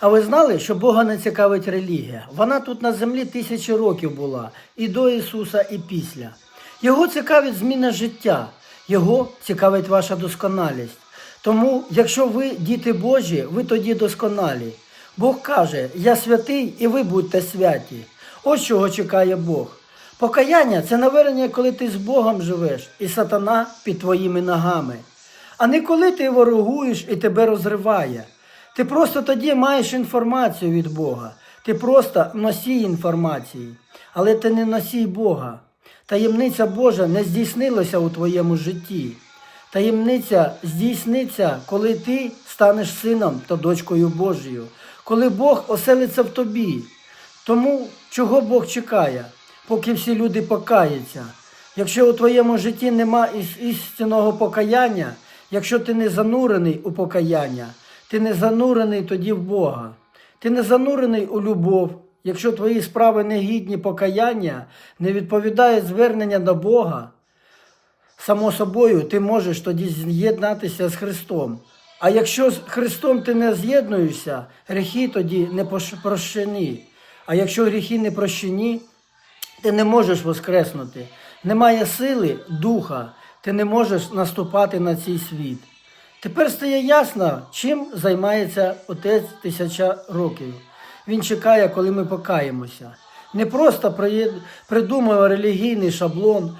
А ви знали, що Бога не цікавить релігія? Вона тут на землі тисячі років була, і до Ісуса, і після. Його цікавить зміна життя, Його цікавить ваша досконалість. Тому, якщо ви діти Божі, ви тоді досконалі. Бог каже: Я святий, і ви будьте святі. Ось чого чекає Бог. Покаяння це навернення, коли ти з Богом живеш, і сатана під твоїми ногами. А не коли ти ворогуєш і тебе розриває. Ти просто тоді маєш інформацію від Бога. Ти просто носій інформації, але ти не носій Бога. Таємниця Божа не здійснилася у твоєму житті. Таємниця здійсниться, коли ти станеш сином та дочкою Божою, коли Бог оселиться в тобі. Тому чого Бог чекає, поки всі люди покаються? Якщо у твоєму житті нема іс- істинного покаяння, якщо ти не занурений у покаяння, ти не занурений тоді в Бога, ти не занурений у любов, якщо твої справи не гідні покаяння, не відповідають звернення до Бога, само собою ти можеш тоді з'єднатися з Христом. А якщо з Христом ти не з'єднуєшся, гріхи тоді не прощені. А якщо гріхи не прощені, ти не можеш воскреснути. Немає сили духа, ти не можеш наступати на цей світ. Тепер стає ясно, чим займається отець тисяча років. Він чекає, коли ми покаємося. Не просто придумує релігійний шаблон,